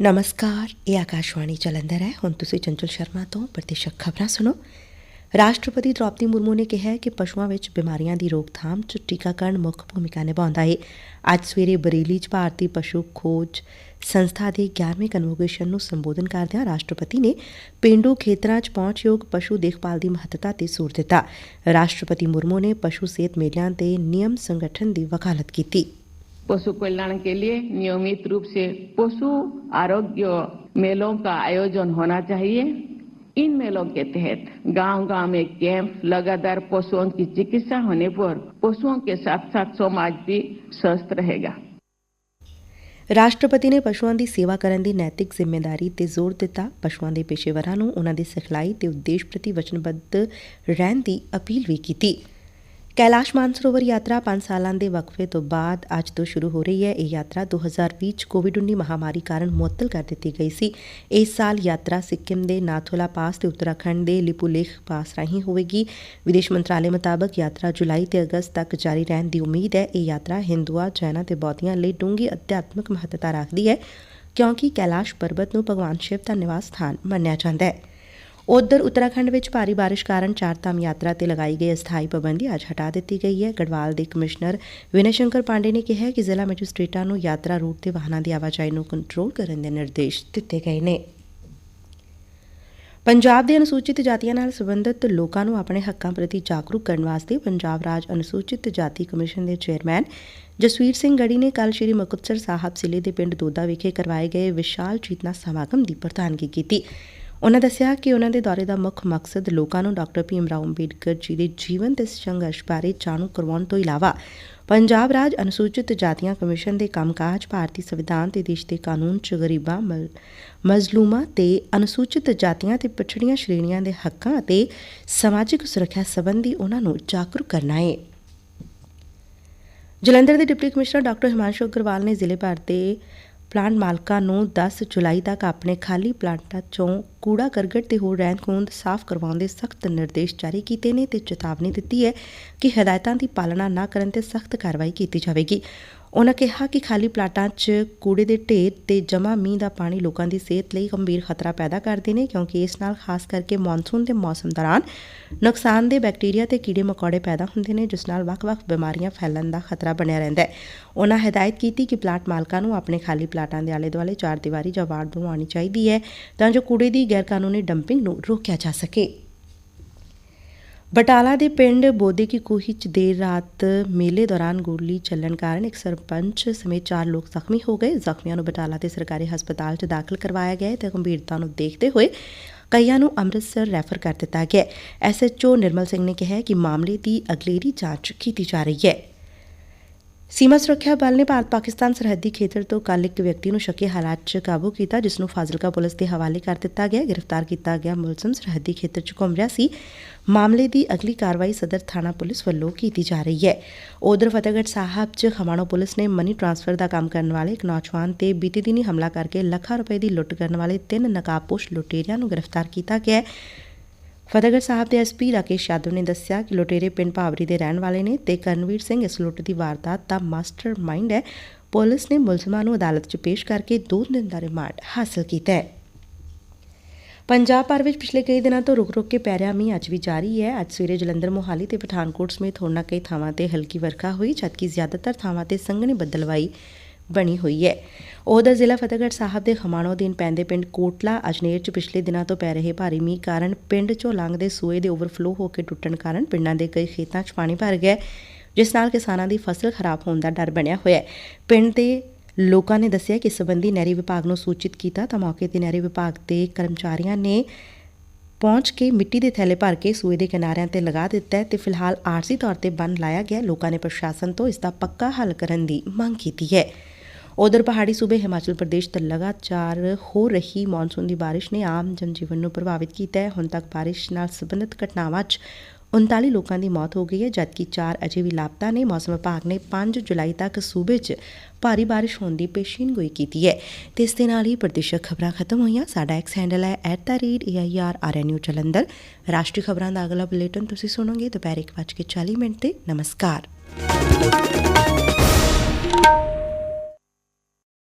ਨਮਸਕਾਰ ਇਹ ਆਕਾਸ਼ਵਾਣੀ ਜਲੰਧਰ ਹੈ ਹੁਣ ਤੁਸੀਂ ਚੰਚਲ ਸ਼ਰਮਾ ਤੋਂ ਪ੍ਰਤੀਸ਼ਕ ਖਬਰਾਂ ਸੁਣੋ ਰਾਸ਼ਟਰਪਤੀ ਦ੍ਰੌਪਦੀ ਮੁਰਮੂ ਨੇ ਕਿਹਾ ਕਿ ਪਸ਼ੂਆਂ ਵਿੱਚ ਬਿਮਾਰੀਆਂ ਦੀ ਰੋਕਥਾਮ 'ਚ ਟੀਕਾਕਰਨ ਮੁੱਖ ਭੂਮਿਕਾ ਨਿਭਾਉਂਦਾ ਹੈ ਅੱਜ ਸਵੇਰੇ ਬਰੇਲੀ 'ਚ ਭਾਰਤੀ ਪਸ਼ੂ ਖੋਜ ਸੰਸਥਾ ਦੇ 11ਵੇਂ ਕਨਵੋਕੇਸ਼ਨ ਨੂੰ ਸੰਬੋਧਨ ਕਰਦਿਆਂ ਰਾਸ਼ਟਰਪਤੀ ਨੇ ਪਿੰਡੂ ਖੇਤਰਾਂ 'ਚ ਪਹੁੰਚਯੋਗ ਪਸ਼ੂ ਦੇਖਭਾਲ ਦੀ ਮਹੱਤਤਾ ਤੇ ਜ਼ੋਰ ਦਿੱਤਾ ਰਾਸ਼ਟਰਪਤੀ ਮੁਰਮੂ ਨੇ ਪਸ਼ੂ ਸਿਹਤ ਮੇਲਿਆਂ ਤੇ ਨਿਯਮ ਸੰਗਠਨ ਦੀ ਵਕਾਲਤ ਕੀਤੀ पशु कल्याण के लिए नियमित रूप से पशु आरोग्य मेलों का आयोजन होना चाहिए इन मेलों के तहत गांव गांव में कैंप लगातार पशुओं की चिकित्सा होने पर पशुओं के साथ साथ समाज भी स्वस्थ रहेगा ਰਾਸ਼ਟਰਪਤੀ ਨੇ ਪਸ਼ੂਆਂ ਦੀ ਸੇਵਾ ਕਰਨ ਦੀ ਨੈਤਿਕ ਜ਼ਿੰਮੇਵਾਰੀ ਤੇ ਜ਼ੋਰ ਦਿੱਤਾ ਪਸ਼ੂਆਂ ਦੇ ਪੇਸ਼ੇਵਰਾਂ ਨੂੰ ਉਹਨਾਂ ਦੀ ਸਿਖਲਾਈ ਤੇ ਉਦੇਸ਼ ਪ੍ਰਤੀ ਵਚਨਬੱਧ ਰਹਿਣ ਦੀ ਅਪੀਲ ਵੀ ਕੀਤੀ ਕੈਲਾਸ਼ ਮਾਨਸਰੋਵਰ ਯਾਤਰਾ 5 ਸਾਲਾਂ ਦੇ ਵਕਫੇ ਤੋਂ ਬਾਅਦ ਅੱਜ ਤੋਂ ਸ਼ੁਰੂ ਹੋ ਰਹੀ ਹੈ। ਇਹ ਯਾਤਰਾ 2020 ਚ ਕੋਵਿਡ-19 ਮਹਾਮਾਰੀ ਕਾਰਨ ਮੁਅੱਤਲ ਕਰ ਦਿੱਤੀ ਗਈ ਸੀ। ਇਸ ਸਾਲ ਯਾਤਰਾ ਸਿੱਕਮ ਦੇ ਨਾਥੋਲਾ ਪਾਸ ਤੇ ਉੱਤਰਾਖੰਡ ਦੇ ਲਿਪੁਲੇਖ ਪਾਸ ਰਾਹੀਂ ਹੋਵੇਗੀ। ਵਿਦੇਸ਼ ਮੰਤਰਾਲੇ ਮੁਤਾਬਕ ਯਾਤਰਾ ਜੁਲਾਈ ਤੇ ਅਗਸਤ ਤੱਕ ਜਾਰੀ ਰਹਿਣ ਦੀ ਉਮੀਦ ਹੈ। ਇਹ ਯਾਤਰਾ ਹਿੰਦੂਆਂ, ਜੈਨਾਂ ਤੇ ਬੌਧੀਆਂ ਲਈ ਡੂੰਘੀ ਅਧਿਆਤਮਿਕ ਮਹੱਤਤਾ ਰੱਖਦੀ ਹੈ, ਕਿਉਂਕਿ ਕੈਲਾਸ਼ ਪਰਬਤ ਨੂੰ ਭਗਵਾਨ ਸ਼ਿਵ ਦਾ ਨਿਵਾਸ ਸਥਾਨ ਮੰਨਿਆ ਜਾਂਦਾ ਹੈ। ਉਧਰ ਉੱਤਰਾਖੰਡ ਵਿੱਚ ਭਾਰੀ ਬਾਰਿਸ਼ ਕਾਰਨ ਚਾਰਧਾਮ ਯਾਤਰਾ ਤੇ ਲਗਾਈ ਗਈ ਅਸਥਾਈ ਪਾਬੰਦੀ ਅੱਜ ਹਟਾ ਦਿੱਤੀ ਗਈ ਹੈ। ਗੜਵਾਲ ਦੇ ਕਮਿਸ਼ਨਰ ਵਿਨੈ ਸ਼ੰਕਰ ਪਾਂਡੇ ਨੇ ਕਿਹਾ ਕਿ ਜ਼ਿਲ੍ਹਾ ਮੈਜਿਸਟ੍ਰੇਟਾਂ ਨੂੰ ਯਾਤਰਾ ਰੂਟ ਤੇ ਵਾਹਨਾਂ ਦੀ ਆਵਾਜਾਈ ਨੂੰ ਕੰਟਰੋਲ ਕਰਨ ਦੇ ਨਿਰਦੇਸ਼ ਦਿੱਤੇ ਗਏ ਨੇ। ਪੰਜਾਬ ਦੇ ਅਨੁਸੂਚਿਤ ਜਾਤੀਆਂ ਨਾਲ ਸੰਬੰਧਿਤ ਲੋਕਾਂ ਨੂੰ ਆਪਣੇ ਹੱਕਾਂ ਪ੍ਰਤੀ ਜਾਗਰੂਕ ਕਰਨ ਵਾਸਤੇ ਪੰਜਾਬ ਰਾਜ ਅਨੁਸੂਚਿਤ ਜਾਤੀ ਕਮਿਸ਼ਨ ਦੇ ਚੇਅਰਮੈਨ ਜਸਵੀਰ ਸਿੰਘ ਗੜੀ ਨੇ ਕੱਲ ਸ਼੍ਰੀ ਮੁਕਤਸਰ ਸਾਹਿਬ ਜ਼ਿਲ੍ਹੇ ਦੇ ਪਿੰਡ ਦੋਦਾ ਵਿਖੇ ਕਰਵਾਏ ਗਏ ਵਿਸ਼ਾਲ ਚੇਤਨਾ ਸਮਾਗਮ ਦੀ ਪ੍ਰਧਾਨਗੀ ਕੀਤੀ। ਉਨਾਂ ਦੱਸਿਆ ਕਿ ਉਨਾਂ ਦੇ ਦੌਰੇ ਦਾ ਮੁੱਖ ਮਕਸਦ ਲੋਕਾਂ ਨੂੰ ਡਾਕਟਰ ਭੀਮ ਰਾਓ ਅੰਬੇਡਕਰ ਜੀ ਦੇ ਜੀਵਨ ਤੇ ਸੰਘਰਸ਼ ਬਾਰੇ ਜਾਣੂ ਕਰਵਾਉਣ ਤੋਂ ਇਲਾਵਾ ਪੰਜਾਬ ਰਾਜ ਅਨੁਸੂਚਿਤ ਜਾਤੀਆਂ ਕਮਿਸ਼ਨ ਦੇ ਕੰਮਕਾਜ ਭਾਰਤੀ ਸੰਵਿਧਾਨ ਤੇ ਦੇਸ਼ ਦੇ ਕਾਨੂੰਨ 'ਚ ਗਰੀਬਾਂ ਮਜ਼ਲੂਮਾਂ ਤੇ ਅਨੁਸੂਚਿਤ ਜਾਤੀਆਂ ਤੇ ਪਛੜੀਆਂ ਸ਼੍ਰੇਣੀਆਂ ਦੇ ਹੱਕਾਂ ਅਤੇ ਸਮਾਜਿਕ ਸੁਰੱਖਿਆ ਸੰਬੰਧੀ ਉਨਾਂ ਨੂੰ ਜਾਗਰੂਕ ਕਰਨਾ ਹੈ ਜਲੰਧਰ ਦੇ deputy commissioner doctor Himanshu Agarwal ਨੇ ਜ਼ਿਲ੍ਹੇ ਭਰ ਦੇ ਪਲਾਂਟ ਮਾਲਕਾਂ ਨੂੰ 10 ਜੁਲਾਈ ਤੱਕ ਆਪਣੇ ਖਾਲੀ ਪਲਾਂਟਾਂ ਚੋਂ ਕੂੜਾ ਕਰਕਟ ਤੇ ਹੋਰ ਰਹਿੰਦ ਖੂੰਹਦ ਸਾਫ਼ ਕਰਵਾਉਣ ਦੇ ਸਖਤ ਨਿਰਦੇਸ਼ ਜਾਰੀ ਕੀਤੇ ਨੇ ਤੇ ਚੇਤਾਵਨੀ ਦਿੱਤੀ ਹੈ ਕਿ ਹਦਾਇਤਾਂ ਦੀ ਪਾਲਣਾ ਨਾ ਕਰਨ ਤੇ ਸਖਤ ਕਾਰਵਾਈ ਕੀਤੀ ਜਾਵੇਗੀ। ਉਨ੍ਹਾਂ ਕਿਹਾ ਕਿ ਖਾਲੀ ਪਲਾਟਾਂ 'ਚ ਕੂੜੇ ਦੇ ਢੇਰ ਤੇ ਜਮਾ ਮੀਂਹ ਦਾ ਪਾਣੀ ਲੋਕਾਂ ਦੀ ਸਿਹਤ ਲਈ ਗੰਭੀਰ ਖਤਰਾ ਪੈਦਾ ਕਰਦੇ ਨੇ ਕਿਉਂਕਿ ਇਸ ਨਾਲ ਖਾਸ ਕਰਕੇ ਮੌਨਸੂਨ ਦੇ ਮੌਸਮ ਦੌਰਾਨ ਨੁਕਸਾਨਦੇਹ ਬੈਕਟੀਰੀਆ ਤੇ ਕੀੜੇ ਮਕੌੜੇ ਪੈਦਾ ਹੁੰਦੇ ਨੇ, ਜਿਸ ਨਾਲ ਵੱਖ-ਵੱਖ ਬਿਮਾਰੀਆਂ ਫੈਲਣ ਦਾ ਖਤਰਾ ਬਣਿਆ ਰਹਿੰਦਾ ਹੈ। ਉਨ੍ਹਾਂ ਹਦਾਇਤ ਕੀਤੀ ਕਿ ਪਲਾਟ ਮਾਲਕਾਂ ਨੂੰ ਆਪਣੇ ਖਾਲੀ ਪਲਾਟਾਂ ਦੇ ਆਲੇ-ਦੁਆਲੇ ਚਾਰ ਦੀਵਾਰੀ ਜਾਂ ਵਾੜ ਬਣਵਾਉਣੀ ਚਾਹੀਦੀ ਹੈ ਤਾਂ ਜੋ ਕੂੜੇ ਦੀ ਗੈਰਕਾਨੂੰਨੀ ਡੰਪਿੰਗ ਨੂੰ ਰੋਕਿਆ ਜਾ ਸਕੇ। ਬਟਾਲਾ ਦੇ ਪਿੰਡ ਬੋਦੇ ਕੀ ਕੋਹੀ ਚ ਦੇਰ ਰਾਤ ਮੇਲੇ ਦੌਰਾਨ ਗੋਲੀ ਚੱਲਣ ਕਾਰਨ ਇੱਕ ਸਰਪੰਚ ਸਮੇਤ ਚਾਰ ਲੋਕ ਜ਼ਖਮੀ ਹੋ ਗਏ। ਜ਼ਖਮੀਆਂ ਨੂੰ ਬਟਾਲਾ ਦੇ ਸਰਕਾਰੀ ਹਸਪਤਾਲ 'ਚ ਦਾਖਲ ਕਰਵਾਇਆ ਗਿਆ ਤੇ ਗੰਭੀਰਤਾ ਨੂੰ ਦੇਖਦੇ ਹੋਏ ਕਈਆਂ ਨੂੰ ਅੰਮ੍ਰਿਤਸਰ ਰੈਫਰ ਕਰ ਦਿੱਤਾ ਗਿਆ ਐਸਐਚਓ ਨਿਰਮਲ ਸਿੰਘ ਨੇ ਕਿਹਾ ਕਿ ਮਾਮਲੇ ਦੀ ਅਗਲੇਰੀ ਜਾਂਚ ਕੀਤੀ ਜਾ ਰਹੀ ਹੈ। ਸੀਮਾ ਸੁਰੱਖਿਆ ਬਲ ਨੇ ਭਾਰਤ ਪਾਕਿਸਤਾਨ ਸਰਹੱਦੀ ਖੇਤਰ ਤੋਂ ਕੱਲ ਇੱਕ ਵਿਅਕਤੀ ਨੂੰ ਸ਼ੱਕੀ ਹਾਲਾਤ 'ਚ ਕਾਬੂ ਕੀਤਾ, ਜਿਸ ਨੂੰ ਫਾਜ਼ਿਲਕਾ ਪੁਲਿਸ ਦੇ ਹਵਾਲੇ ਕਰ ਦਿੱਤਾ ਗਿਆ। ਗ੍ਰਿਫਤਾਰ ਕੀਤਾ ਗਿਆ ਮੁਲਜ਼ਮ ਸਰਹੱਦੀ ਖੇਤਰ 'ਚ ਘੁੰਮ ਰਿਹਾ ਸੀ। ਮਾਮਲੇ ਦੀ ਅਗਲੀ ਕਾਰਵਾਈ ਸਦਰ ਥਾਣਾ ਪੁਲਿਸ ਵੱਲੋਂ ਕੀਤੀ ਜਾ ਰਹੀ ਹੈ। ਉਧਰ ਫਤਿਹਗੜ੍ਹ ਸਾਹਿਬ 'ਚ ਖਮਾਣੋ ਪੁਲਿਸ ਨੇ ਮਨੀ ਟ੍ਰਾਂਸਫਰ ਦਾ ਕੰਮ ਕਰਨ ਵਾਲੇ ਇੱਕ ਨੌਜਵਾਨ ਤੇ ਬੀਤੀ ਦਿਨੀ ਹਮਲਾ ਕਰਕੇ ਲੱਖਾਂ ਰੁਪਏ ਦੀ ਲੁੱਟ ਕਰਨ ਵਾਲੇ ਤਿੰਨ ਨਕਾਬਪੋਸ਼ ਲੁਟੇਰਿਆਂ ਨੂੰ ਗ੍ਰਿਫਤਾਰ ਕੀਤਾ ਗਿਆ ਹੈ। ਫਤਿਹਗੜ੍ਹ ਸਾਹਿਬ ਦੇ ਐਸਪੀ ਰਾਕੇਸ਼ ਯਾਦਵ ਨੇ ਦੱਸਿਆ ਕਿ ਲੁਟੇਰੇ ਪਿੰਡ ਭਾਵਰੀ ਦੇ ਰਹਿਣ ਵਾਲੇ ਨੇ ਤੇ ਕਰਨਵੀਰ ਸਿੰਘ ਇਸ ਲੁੱਟ ਦੀ ਵਾਰਦਾਤ ਦਾ ਮਾਸਟਰ ਹੈ। ਪੁਲਿਸ ਨੇ ਮੁਲਜ਼ਮਾਂ ਨੂੰ ਅਦਾਲਤ 'ਚ ਪੇਸ਼ ਕਰਕੇ ਦੋ ਦਿਨ ਦਾ ਰਿਮਾਂਡ ਹਾਸਲ ਕੀਤਾ ਹੈ। ਪੰਜਾਬ ਭਰ ਵਿੱਚ ਪਿਛਲੇ ਕਈ ਦਿਨਾਂ ਤੋਂ ਰੁਕ-ਰੁਕ ਕੇ ਪੈ ਰਿਹਾ ਮੀਂਹ ਅੱਜ ਵੀ ਜਾਰੀ ਹੈ। ਅੱਜ ਸਵੇਰੇ ਜਲੰਧਰ, ਮੋਹਾਲੀ ਤੇ ਪਠਾਨਕੋਟ ਸਮੇਤ ਹੋਰਨਾਂ ਕਈ ਥਾਵਾਂ ਤੇ ਹਲਕੀ ਵਰਖਾ ਹੋਈ, ਜਦਕਿ ਜ਼ਿਆਦਾਤਰ ਥਾਵਾਂ ਤੇ ਸੰਘਣੀ ਬੱਦਲਵਾਈ ਬਣੀ ਹੋਈ ਹੈ। ਉਹਦਾ ਜ਼ਿਲ੍ਹਾ ਫਤਿਹਗੜ੍ਹ ਸਾਹਿਬ ਦੇ ਖਮਾਣੋ ਦਿਨ ਪੈਂਦੇ ਪਿੰਡ ਕੋਟਲਾ, ਅਜਨੇਰ 'ਚ ਪਿਛਲੇ ਦਿਨਾਂ ਤੋਂ ਪੈ ਰਹੇ ਭਾਰੀ ਮੀਂਹ ਕਾਰਨ ਪਿੰਡ 'ਚੋਂ ਲੰਘਦੇ ਸੂਏ ਦੇ ਓਵਰਫਲੋ ਹੋ ਕੇ ਟੁੱਟਣ ਕਾਰਨ ਪਿੰਡਾਂ ਦੇ ਕਈ ਖੇਤਾਂ 'ਚ ਪਾਣੀ ਭਰ ਗਿਆ। ਜਿਸ ਨਾਲ ਕਿਸਾਨਾਂ ਦੀ ਫਸਲ ਖਰਾਬ ਹੋਣ ਦਾ ਡਰ ਬਣਿਆ ਹੋਇਆ ਹੈ। ਪਿੰਡ ਦੇ ਲੋਕਾਂ ਨੇ ਦੱਸਿਆ ਕਿ ਇਸ ਸੰਬੰਧੀ ਨਹਿਰੀ ਵਿਭਾਗ ਨੂੰ ਸੂਚਿਤ ਕੀਤਾ ਤਾਂ ਮੌਕੇ ਤੇ ਨਹਿਰੀ ਵਿਭਾਗ ਦੇ ਕਰਮਚਾਰੀਆਂ ਨੇ ਪਹੁੰਚ ਕੇ ਮਿੱਟੀ ਦੇ ਥੈਲੇ ਭਰ ਕੇ ਸੂਏ ਦੇ ਕਿਨਾਰਿਆਂ ਤੇ ਲਗਾ ਦਿੱਤਾ ਤੇ ਫਿਲਹਾਲ ਆਰਜ਼ੀ ਤੌਰ ਤੇ ਬੰਨ ਲਾਇਆ ਗਿਆ। ਲੋਕਾਂ ਨੇ ਪ੍ਰਸ਼ਾਸਨ ਤੋਂ ਇਸ ਦਾ ਪੱਕਾ ਹੱਲ ਕਰਨ ਦੀ ਮੰਗ ਕੀਤੀ ਹੈ। ਉਧਰ ਪਹਾੜੀ ਸੂਬੇ ਹਿਮਾਚਲ ਪ੍ਰਦੇਸ਼ ਤੇ ਲਗਾਤਾਰ ਹੋ ਰਹੀ ਮੌਨਸੂਨ ਦੀ ਬਾਰਿਸ਼ ਨੇ ਆਮ ਜਨਜੀਵਨ ਨੂੰ ਪ੍ਰਭਾਵਿਤ ਕੀਤਾ ਹੈ। ਹੁਣ ਤੱਕ ਬਾਰਿਸ਼ ਨਾਲ ਸੰਬੰਧਿਤ ਘਟਨਾਵਾਂ 'ਚ 39 ਲੋਕਾਂ ਦੀ ਮੌਤ ਹੋ ਗਈ ਹੈ, ਜਦਕਿ 4 ਅਜੇ ਵੀ ਲਾਪਤਾ ਨੇ। ਮੌਸਮ ਵਿਭਾਗ ਨੇ 5 ਜੁਲਾਈ ਤੱਕ ਸੂਬੇ 'ਚ ਭਾਰੀ ਬਾਰਿਸ਼ ਹੋਣ ਦੀ ਪੇਸ਼ੀਨਗੋਈ ਕੀਤੀ ਹੈ। ਤੇ ਇਸ ਦੇ ਨਾਲ ਹੀ ਪ੍ਰਦੇਸ਼ਕ ਖਬਰਾਂ ਖਤਮ ਹੋਈਆਂ। ਸਾਡਾ ਐਕਸ ਹੈਂਡਲ ਹੈ @airrnu ਜਲੰਧਰ ਰਾਸ਼ਟਰੀ ਖਬਰਾਂ ਦਾ ਅਗਲਾ ਬੁਲੇਟਿਨ ਤੁਸੀਂ ਸੁਣੋਗੇ ਦੁਪਹਿਰ 1:40 ਮਿੰਟ ਤੇ। ਨਮਸਕਾਰ।